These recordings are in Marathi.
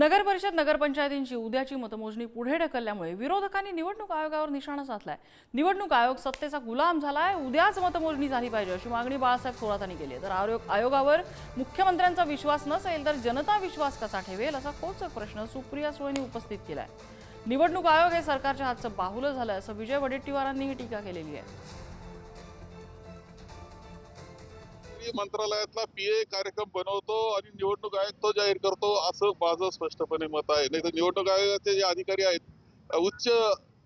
नगर परिषद नगरपंचायतींची उद्याची मतमोजणी पुढे ढकलल्यामुळे विरोधकांनी निवडणूक आयोगावर निशाणा साधलाय. निवडणूक आयोग सत्तेचा गुलाम झालाय उद्याच मतमोजणी झाली पाहिजे अशी मागणी बाळासाहेब थोरातांनी केली आहे. तर आयोग आयोगावर मुख्यमंत्र्यांचा विश्वास नसेल तर जनता विश्वास कसा ठेवेल असा खोचक प्रश्न सुप्रिया सुळेंनी उपस्थित केलाय. निवडणूक आयोग हे सरकारच्या हातचं बाहुलं झालं असं विजय वडेट्टीवारांनीही टीका केलेली आहे. केंद्रीय मंत्रालयातला पीए कार्यक्रम बनवतो आणि निवडणूक आयोग तो जाहीर करतो असं माझं स्पष्टपणे मत आहे. नाही तर निवडणूक आयोगाचे जे अधिकारी आहेत उच्च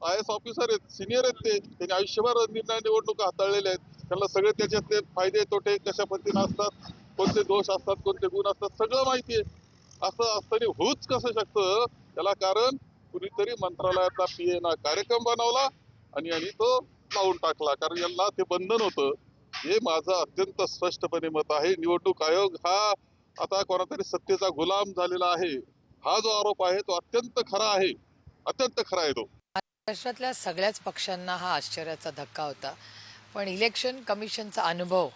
आय एस ऑफिसर आहेत सिनियर आहेत ते त्यांनी आयुष्यभर निर्णय निवडणुका हाताळलेले आहेत. त्यांना सगळे त्याच्यातले फायदे तोटे कशा पद्धतीने असतात कोणते दोष असतात कोणते गुण असतात सगळं माहिती आहे. असं असताना होऊच कसं शकतं? त्याला कारण कुणीतरी मंत्रालयातला पीए ना कार्यक्रम बनवला आणि आणि तो लावून टाकला. कारण यांना ते बंधन होतं. हे माझं अत्यंत स्पष्टपणे मत आहे. निवडणूक आयोग हा आता कोणातरी सत्तेचा गुलाम झालेला आहे. हा जो आरोप आहे तो अत्यंत खरा आहे. अत्यंत खरा आहे तो. महाराष्ट्रातल्या सगळ्याच पक्षांना हा आश्चर्याचा धक्का होता. पण इलेक्शन कमिशनचा अनुभव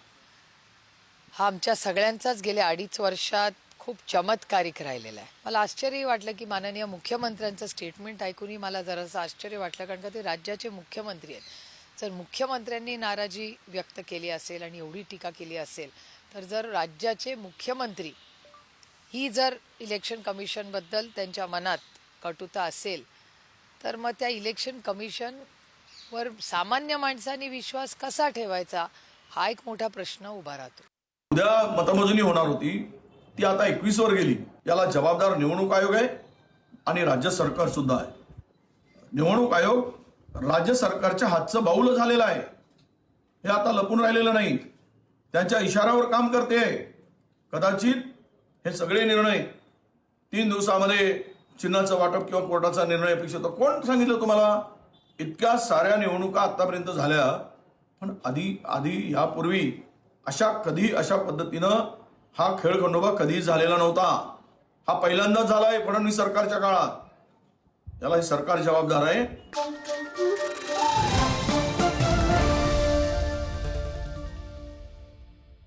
हा आमच्या सगळ्यांचाच गेल्या अडीच वर्षात खूप चमत्कारिक राहिलेला आहे. मला आश्चर्य वाटलं की माननीय मुख्यमंत्र्यांचं स्टेटमेंट ऐकूनही मला जरासं आश्चर्य वाटलं कारण का ते राज्याचे मुख्यमंत्री आहेत. जर मुख्यमंत्र्यांनी नाराजी व्यक्त केली असेल आणि एवढी टीका केली असेल तर जर राज्याचे मुख्यमंत्री ही जर इलेक्शन कमिशनबद्दल त्यांच्या मनात कटुता असेल तर मग त्या इलेक्शन कमिशनवर सामान्य माणसांनी विश्वास कसा ठेवायचा हा एक मोठा प्रश्न उभा राहतो. उद्या मतमोजणी होणार होती ती आता एकवीस वर गेली. याला जबाबदार निवडणूक आयोग आहे आणि राज्य सरकार सुद्धा आहे. निवडणूक आयोग राज्य सरकारच्या हातचं बाहुलं झालेलं आहे. हे आता लपून राहिलेलं नाही. त्यांच्या इशाऱ्यावर काम करते. कदाचित हे सगळे निर्णय तीन दिवसामध्ये चिन्हाचं वाटप किंवा कोर्टाचा निर्णय अपेक्षित होता. कोण सांगितलं तुम्हाला? इतक्या साऱ्या निवडणुका आतापर्यंत झाल्या. पण आधी आधी यापूर्वी अशा कधी अशा पद्धतीनं हा खेळखंडोबा कधीच झालेला नव्हता? हा पहिल्यांदाच झालाय फडणवीस सरकारच्या काळात. त्याला सरकार जबाबदार आहे.